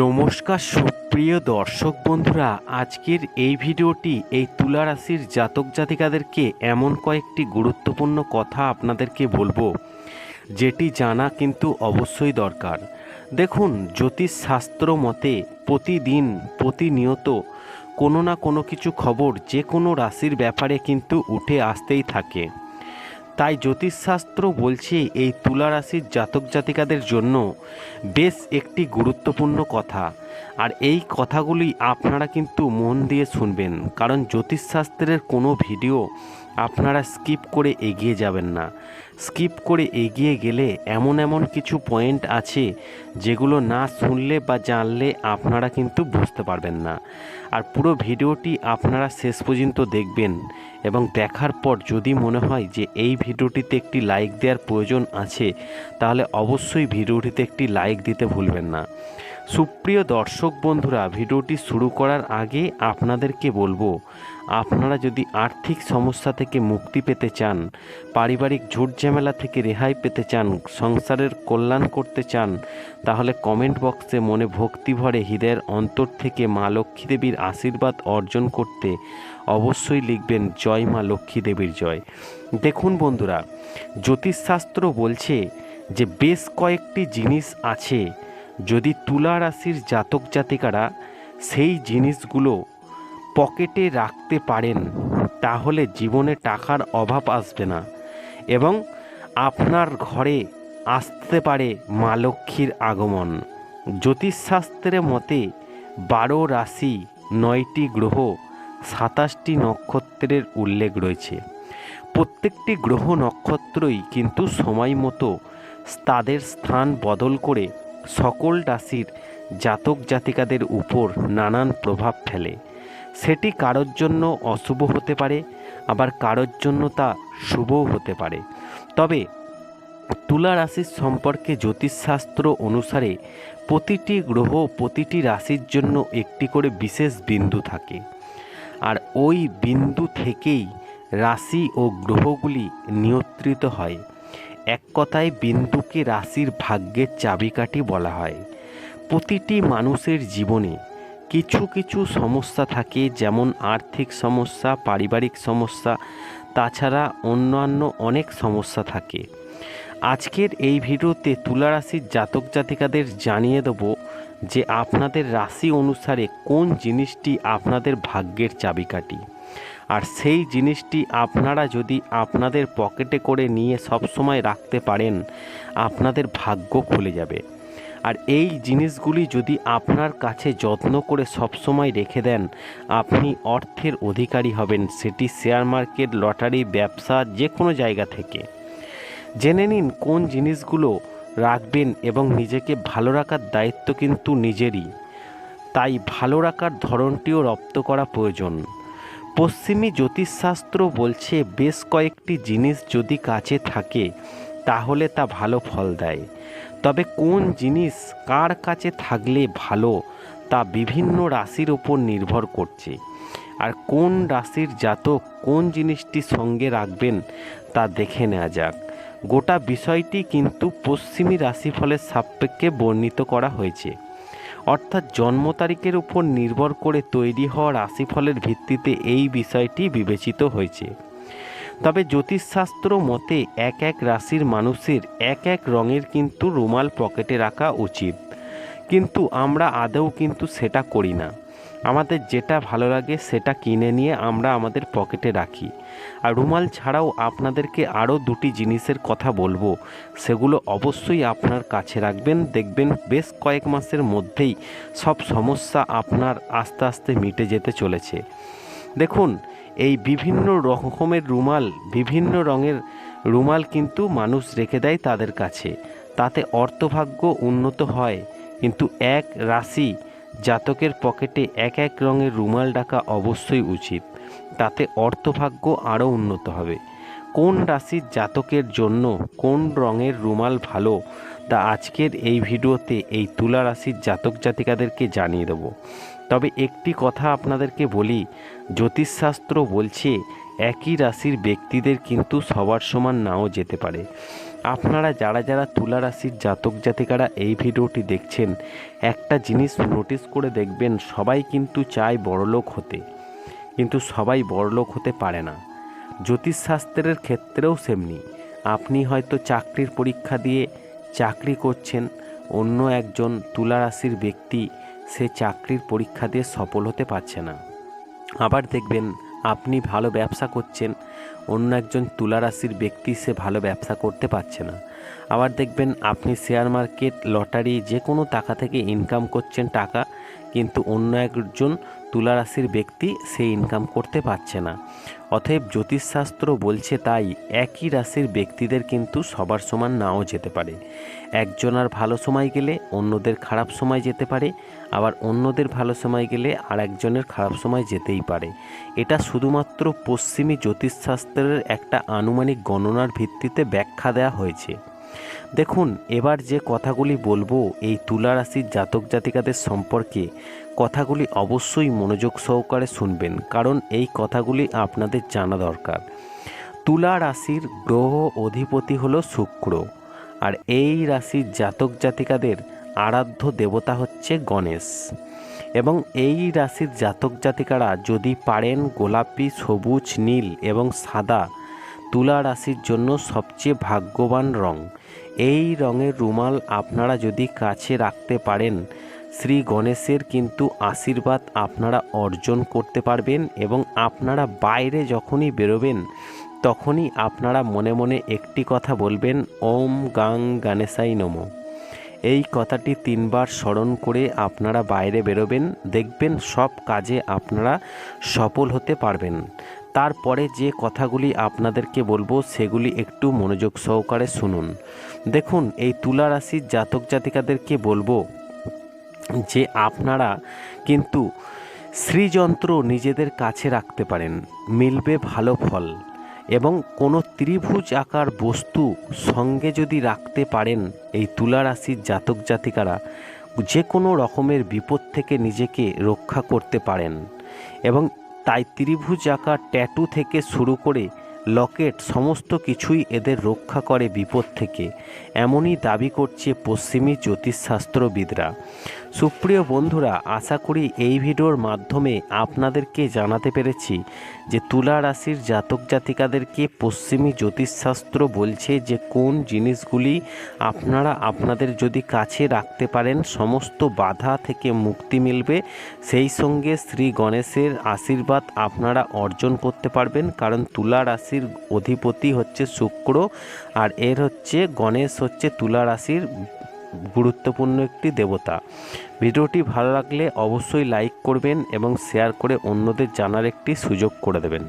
নমস্কার সুপ্রিয় দর্শক বন্ধুরা, আজকের এই ভিডিওটি এই তুলা রাশির জাতক জাতিকাদেরকে এমন কয়েকটি গুরুত্বপূর্ণ কথা আপনাদেরকে বলব, যেটি জানা কিন্তু অবশ্যই দরকার। দেখুন জ্যোতিষ শাস্ত্র মতে প্রতিদিন প্রতিনিয়ত কোনো না কোনো কিছু খবর যে কোনো রাশির ব্যাপারে কিন্তু উঠে আসতেই থাকে। তাই জ্যোতিষশাস্ত্র বলছে এই তুলা রাশির জাতক জাতিকাদের জন্য বেশ একটি গুরুত্বপূর্ণ কথা। আর এই কথাগুলি আপনারা কিন্তু মন দিয়ে শুনবেন, কারণ জ্যোতিষশাস্ত্রের কোনো ভিডিও আপনারা স্কিপ করে এগিয়ে যাবেন না। স্কিপ করে এগিয়ে গেলে এমন এমন কিছু পয়েন্ট আছে যেগুলো না শুনলে বা জানলে আপনারা কিন্তু বুঝতে পারবেন না। আর পুরো ভিডিওটি আপনারা শেষ পর্যন্ত দেখবেন এবং দেখার পর যদি মনে হয় যে এই ভিডিওটিতে একটি লাইক দেওয়ার প্রয়োজন আছে, তাহলে অবশ্যই ভিডিওটিতে একটি লাইক দিতে ভুলবেন না। সুপ্রিয় দর্শক বন্ধুরা, ভিডিওটি শুরু করার আগে আপনাদেরকে বলব, আপনারা যদি আর্থিক সমস্যা থেকে মুক্তি পেতে চান, পারিবারিক ঝুট ঝামেলা থেকে রেহাই পেতে চান, সংসারের কল্যাণ করতে চান, তাহলে কমেন্ট বক্সে মনে ভক্তি ভরে হৃদয়ের অন্তর থেকে মা লক্ষ্মী দেবীর আশীর্বাদ অর্জন করতে অবশ্যই লিখবেন, জয় মা লক্ষ্মী দেবীর জয়। দেখুন বন্ধুরা, জ্যোতিষশাস্ত্র বলছে যে বেশ কয়েকটি জিনিস আছে যদি তুলা রাশির জাতক জাতিকারা সেই জিনিসগুলো পকেটে রাখতে পারেন, তাহলে জীবনে টাকার অভাব আসবে না এবং আপনার ঘরে আসতে পারে মা লক্ষ্মীর আগমন। জ্যোতিষশাস্ত্রের মতে বারো রাশি নয়টি গ্রহ সাতাশটি নক্ষত্রের উল্লেখ রয়েছে। প্রত্যেকটি গ্রহ নক্ষত্রই কিন্তু সময় মতো তাদের স্থান বদল করে সকল রাশির জাতক জাতিকাদের উপর নানান প্রভাব ফেলে। সেটি কারোর জন্য অশুভ হতে পারে, আবার কারোর জন্য তা শুভও হতে পারে। তবে তুলা রাশির সম্পর্কে জ্যোতিষশাস্ত্র অনুসারে প্রতিটি গ্রহ প্রতিটি রাশির জন্য একটি করে বিশেষ বিন্দু থাকে। আর ওই বিন্দু থেকেই রাশি ও গ্রহগুলি নিয়ন্ত্রিত হয়। এক কথায় বিন্দুকে রাশির ভাগ্যের চাবিকাঠি বলা হয়। প্রতিটি মানুষের জীবনে কিছু কিছু সমস্যা থাকে, যেমন আর্থিক সমস্যা, পারিবারিক সমস্যা, তাছাড়া অন্যান্য অনেক সমস্যা থাকে। আজকের এই ভিডিওতে তুলা রাশির জাতক জাতিকাদের জানিয়ে দেব যে আপনাদের রাশি অনুসারে কোন জিনিসটি আপনাদের ভাগ্যের চাবিকাঠি। আর সেই জিনিসটি আপনারা যদি আপনাদের পকেটে করে নিয়ে সবসময় রাখতে পারেন, আপনাদের ভাগ্য খুলে যাবে। আর এই জিনিসগুলি যদি আপনার কাছে যত্ন করে সবসময় রেখে দেন, আপনি অর্থের অধিকারী হবেন সেটি শেয়ার মার্কেট, লটারি, ব্যবসা যে কোনো জায়গা থেকে। জেনে নিন কোন জিনিসগুলো রাখবেন এবং নিজেকে ভালো রাখার দায়িত্ব কিন্তু নিজেরই। তাই ভালো রাখার ধরনটিও রপ্ত করা প্রয়োজন। পশ্চিমী জ্যোতিষশাস্ত্র বলছে বেশ কয়েকটি জিনিস যদি কাছে থাকে, তাহলে তা ভালো ফল দেয়। তবে কোন জিনিস কার কাছে থাকলে ভালো, তা বিভিন্ন রাশির ওপর নির্ভর করছে। আর কোন রাশির জাতক কোন জিনিসটি সঙ্গে রাখবেন, তা দেখে নেওয়া যাক। গোটা বিষয়টি কিন্তু পশ্চিমী রাশিফলের সাপেক্ষে বর্ণিত করা হয়েছে। অর্থাৎ জন্ম তারিখের উপর নির্ভর করে তৈরি হওয়া রাশিফলের ভিত্তিতে এই বিষয়টি বিবেচিত হয়েছে। তবে জ্যোতিষশাস্ত্র মতে এক এক রাশির মানুষের এক এক রঙের কিন্তু রুমাল পকেটে রাখা উচিত। কিন্তু আমরা আদৌ কিন্তু সেটা করি না। আমাদের যেটা ভালো লাগে সেটা কিনে নিয়ে আমরা আমাদের পকেটে রাখি। আর রুমাল ছাড়াও আপনাদেরকে আরও দুটি জিনিসের কথা বলব। সেগুলো অবশ্যই আপনার কাছে রাখবেন। দেখবেন বেশ কয়েক মাসের মধ্যেই সব সমস্যা আপনার আস্তে আস্তে মিটে যেতে চলেছে। দেখুন, এই বিভিন্ন রকমের রুমাল, বিভিন্ন রঙের রুমাল কিন্তু মানুষ রেখে দেয় তাদের কাছে। তাতে অর্থভাগ্য উন্নত হয়। কিন্তু এক রাশি জাতকের পকেটে এক এক রঙের রুমাল ডাকা অবশ্যই উচিত। তাতে অর্থভাগ্য আরও উন্নত হবে। কোন রাশির জাতকের জন্য কোন রঙের রুমাল ভালো, তা আজকের এই ভিডিওতে এই তুলা রাশির জাতক জাতিকাদেরকে জানিয়ে দেব। তবে একটি কথা আপনাদেরকে বলি, জ্যোতিষশাস্ত্র বলছে, একই রাশির ব্যক্তিদের কিন্তু সবার সমান নাও যেতে পারে। আপনারা যারা যারা তুলা রাশির জাতক জাতিকারা এই ভিডিওটি দেখছেন, একটা জিনিস নোটিস করে দেখবেন, সবাই কিন্তু চায় বড়লোক হতে। কিন্তু সবাই বড়লোক হতে পারে না। জ্যোতিষশাস্ত্রের ক্ষেত্রেও সেমনি। আপনি হয়তো চাকরির পরীক্ষা দিয়ে চাকরি করছেন, অন্য একজন তুলা রাশির ব্যক্তি সে চাকরির পরীক্ষা দিয়ে সফল হতে পারছে না। আবার দেখবেন আপনি ভালো ব্যবসা করছেন, অন্য একজন তুলা রাশির ব্যক্তি সে ভালো ব্যবসা করতে পারছে না। আবার দেখবেন আপনি শেয়ার মার্কেট লটারি যে কোনো টাকা থেকে ইনকাম করছেন টাকা কিন্তু অন্য একজন তুলা রাশির ব্যক্তি সেই ইনকাম করতে পারছে না। অতএব জ্যোতিষশাস্ত্র বলছে তাই একই রাশির ব্যক্তিদের কিন্তু সবার সমান নাও যেতে পারে। একজনের ভালো সময় গেলে অন্যদের খারাপ সময় যেতে পারে, আবার অন্যদের ভালো সময় গেলে আর একজনের খারাপ সময় যেতেই পারে। এটা শুধুমাত্র পশ্চিমী জ্যোতিষশাস্ত্রের একটা আনুমানিক গণনার ভিত্তিতে ব্যাখ্যা দেওয়া হয়েছে। দেখুন, এবার যে কথাগুলি বলব এই তুলা রাশির জাতক জাতিকাদের সম্পর্কে, কথাগুলি অবশ্যই মনোযোগ সহকারে শুনবেন, কারণ এই কথাগুলি আপনাদের জানা দরকার। তুলা রাশির গ্রহ অধিপতি হলো শুক্র, আর এই রাশির জাতক জাতিকাদের আরাধ্য দেবতা হচ্ছে গণেশ। এবং এই রাশির জাতক জাতিকারা যদি পারেন গোলাপি, সবুজ, নীল এবং সাদা তুলা রাশির জন্য সবচেয়ে ভাগ্যবান রং। এই রঙের রুমাল আপনারা যদি কাছে রাখতে পারেন, শ্রী গণেশের কিন্তু আশীর্বাদ আপনারা অর্জন করতে পারবেন এবং আপনারা বাইরে যখনই বেরোবেন, তখনই আপনারা মনে মনে একটি কথা বলবেন, ওম গাং গণেশাই নমঃ। এই কথাটি তিনবার স্মরণ করে আপনারা বাইরে বেরোবেন, দেখবেন সব কাজে আপনারা সফল হতে পারবেন। তারপরে যে কথাগুলি আপনাদেরকে বলব, সেগুলি একটু মনোযোগ সহকারে শুনুন। দেখুন, এই তুলা রাশির জাতক জাতিকাদেরকে বলব যে আপনারা কিন্তু শ্রীযন্ত্র নিজেদের কাছে রাখতে পারেন, মিলবে ভালো ফল এবং কোনো ত্রিভুজ আকার বস্তু সঙ্গে যদি রাখতে পারেন এই তুলা রাশির জাতক জাতিকারা, যে কোনো রকমের বিপদ থেকে নিজেকে রক্ষা করতে পারেন এবং তাই ত্রিভুজ আঁকা ট্যাটু থেকে শুরু করে লকেট সমস্ত কিছুই এদের রক্ষা করে বিপদ থেকে। এমনই দাবি করছে পশ্চিমী জ্যোতিষশাস্ত্রবিদরা। সুপ্রিয় বন্ধুরা, আশা করি এই ভিডিওর মাধ্যমে আপনাদেরকে জানাতে পেরেছি যে তুলা রাশির জাতক জাতিকাদেরকে পশ্চিমী জ্যোতিষশাস্ত্র বলছে যে কোন জিনিসগুলি আপনারা আপনাদের যদি কাছে রাখতে পারেন, সমস্ত বাধা থেকে মুক্তি মিলবে। সেই সঙ্গে শ্রী গণেশের আশীর্বাদ আপনারা অর্জন করতে পারবেন, কারণ তুলা রাশির অধিপতি হচ্ছে শুক্র আর এর হচ্ছে, গণেশ হচ্ছে তুলা রাশির গুরুত্বপূর্ণ একটি দেবতা। ভিডিওটি ভালো লাগলে অবশ্যই লাইক করবেন এবং শেয়ার করে অন্যদের জানার একটি সুযোগ করে দেবেন।